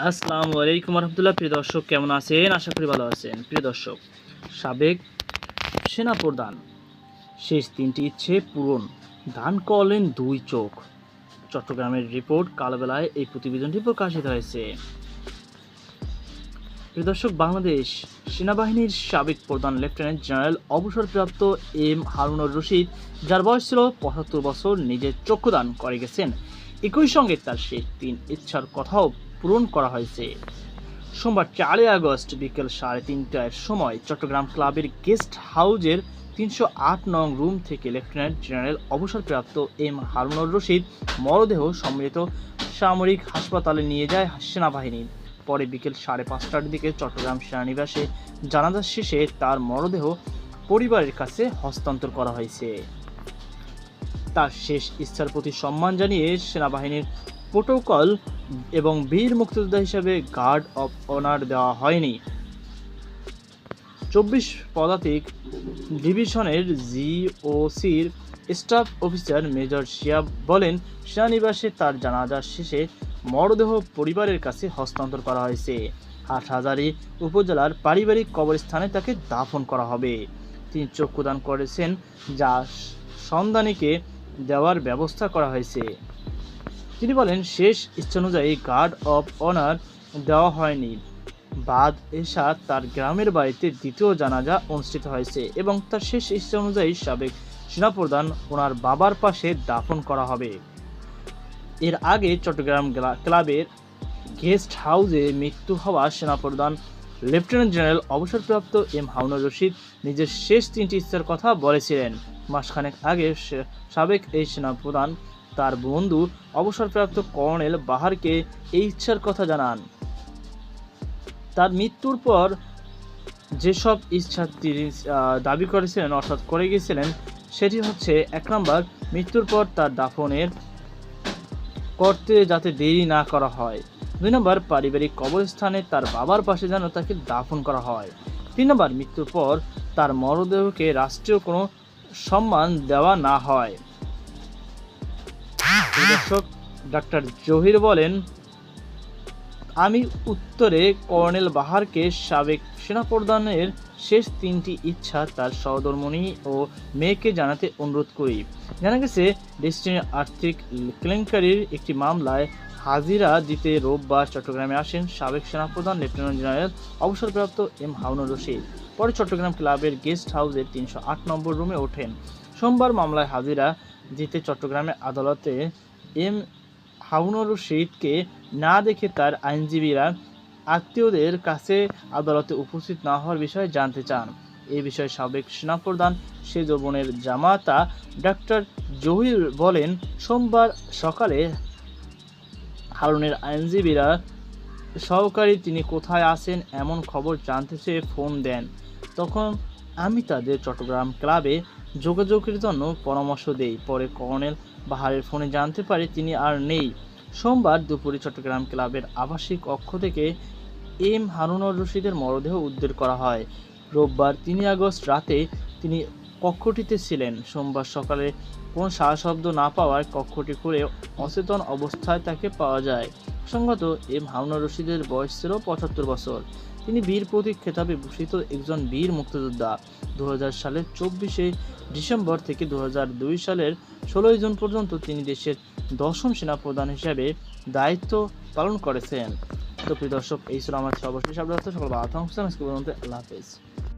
আসসালামু আলাইকুম রহমতুল্লাহ। প্রিয় দর্শক, কেমন আছেন? আশা করি ভালো আছেন। প্রিয় দর্শক, সাবেক সেনাপ্রধান শেষ তিনটি ইচ্ছে পূরণ। দান করলেন দুই চোখ। চট্টগ্রামের রিপোর্ট কালবেলায় এই প্রতিবেদনটি প্রকাশিত হয়েছে। প্রিয় দর্শক, বাংলাদেশ সেনাবাহিনীর সাবেক প্রধান লেফটেন্যান্ট জেনারেল, অবসরপ্রাপ্ত এম হারুনুর রশিদ, যার বয়স ছিল পঁচাত্তর বছর, নিজের চক্ষুদান করে গেছেন। একই সঙ্গে তার শেষ তিন ইচ্ছার কথাও পূরণ করা হয়েছে। সোমবার চারই আগস্ট বিকেল সাড়ে তিনটার সময় চট্টগ্রাম ক্লাবের গেস্ট হাউজের তিনশো আট নং রুম থেকে লেফটেন্যান্ট জেনারেল অবসরপ্রাপ্ত এম হারুনুর রশিদ মরদেহ সম্মিলিত সামরিক হাসপাতালে নিয়ে যায় সেনাবাহিনী। পরে বিকেল সাড়ে পাঁচটার দিকে চট্টগ্রাম সেনানিবাসে জানাজা শেষে তার মরদেহ পরিবারের কাছে হস্তান্তর করা হয়েছে। তার শেষ ইচ্ছার প্রতি সম্মান জানিয়ে সেনাবাহিনীর প্রোটোকল এবং বীর মুক্তিযোদ্ধা হিসেবে গার্ড অফ অনার দেওয়া হয়নি। চব্বিশ পদাতিক ডিভিশনের জিওসির স্টাফ অফিসার মেজর শিয়াব বলেন, সেনানিবাসে তার জানাজা শেষে মরদেহ পরিবারের কাছে হস্তান্তর করা হয়েছে। হাটহাজারী উপজেলার পারিবারিক কবরস্থানে তাকে দাফন করা হবে। তিনি চক্ষুদান করেছেন যা সন্ধানীকে দেওয়ার ব্যবস্থা করা হয়েছে। তিনি বলেন, শেষ ইচ্ছানুযায়ী গার্ড অফ অনার দেওয়া হয়নি। বাদ এশা তার গ্রামের বাড়িতে দ্বিতীয় জানাজা অনুষ্ঠিত হয়েছে এবং তার শেষ ইচ্ছা অনুযায়ী সাবেক সেনাপ্রধান ওনার বাবার পাশে দাফন করা হবে। এর আগে চট্টগ্রাম ক্লাবের গেস্ট হাউসে মৃত্যু হওয়া সেনাপ্রধান লেফটেন্যান্ট জেনারেল অবসরপ্রাপ্ত এম হাউনুর রশিদ নিজের শেষ তিনটি ইচ্ছার কথা বলেছিলেন। মাসখানেক আগে সাবেক এই সেনাপ্রধান তার বন্ধু অবসরপ্রাপ্ত কর্নেল বাহারকে এই ইচ্ছার কথা জানান। তার মৃত্যুর পর যেসব ইচ্ছা তিনি দাবি করেছিলেন অর্থাৎ করে গিয়েছিলেন সেটি হচ্ছে এক নম্বর, মৃত্যুর পর তার দাফনের করতে যাতে দেরি না করা হয়। দুই নম্বর, পারিবারিক কবরস্থানে তার বাবার পাশে যেন তাকে দাফন করা হয়। তিন নম্বর, মৃত্যুর পর তার মরদেহকে রাষ্ট্রীয় কোনো সম্মান দেওয়া না হয়। দর্শক, ডাক্তার জহির বলেন আমি উত্তরে কর্নেল বাহারকে সাবেক সেনাপ্রধানের শেষ তিনটি ইচ্ছা তার সহধর্মণী ও মেয়েকে জানাতে অনুরোধ করি। জানা গেছে, দেশটির আর্থিক কেলেঙ্কারির একটি মামলায় হাজিরা দিতে রোববার চট্টগ্রামে আসেন সাবেক সেনাপ্রধান লেফটেন্যান্ট জেনারেল অবসরপ্রাপ্ত এম হাউনুর রশিদ। পরে চট্টগ্রাম ক্লাবের গেস্ট হাউসের তিনশো আট নম্বর রুমে ওঠেন। সোমবার মামলায় হাজিরা দিতে চট্টগ্রামে আদালতে এম হাউনুর রশিদকে না দেখে তার আইনজীবীরা আত্মীয়দের কাছে আদালতে উপস্থিত না হওয়ার বিষয়ে জানতে চান। এ বিষয়ে সাবেক সেনাপ্রধান সে যৌবনের জামাতা ডাক্তার জহির বলেন, সোমবার সকালে হারুনের আইনজীবীরা সহকারী তিনি কোথায় আছেন এমন খবর জানতে চেয়ে ফোন দেন। তখন আমি তাদের চট্টগ্রাম ক্লাবে যোগাযোগের জন্য পরামর্শ দেই। পরে কর্নেল বাহারের ফোনে জানতে পারি তিনি আর নেই। সোমবার দুপুরে চট্টগ্রাম ক্লাবের আবাসিক কক্ষ থেকে এম হারুনুর রশিদের মরদেহ উদ্ধার করা হয়। রোববার তিনই আগস্ট রাতে তিনি কক্ষটিতে ছিলেন। সোমবার সকালে কোনো সাহশব্দ না পাওয়ায় কক্ষটি করে অচেতন অবস্থায় তাকে পাওয়া যায়। সঙ্গত এম হারুনুর রশিদের বয়স ছিল পঁচাত্তর বছর। তিনি বীর প্রতীক খেতাবে ভূষিত একজন বীর মুক্তিযোদ্ধা। দু হাজার সালের চব্বিশে ডিসেম্বর থেকে দু হাজার দুই সালের ষোলোই জুন পর্যন্ত তিনি দেশের দশম সেনাপ্রধান হিসেবে দায়িত্ব পালন করেছেন। তো প্রিয় দর্শক, এই ছিল আমার সর্বশেষ আপডেট। সকল আল্লাহ হাফেজ।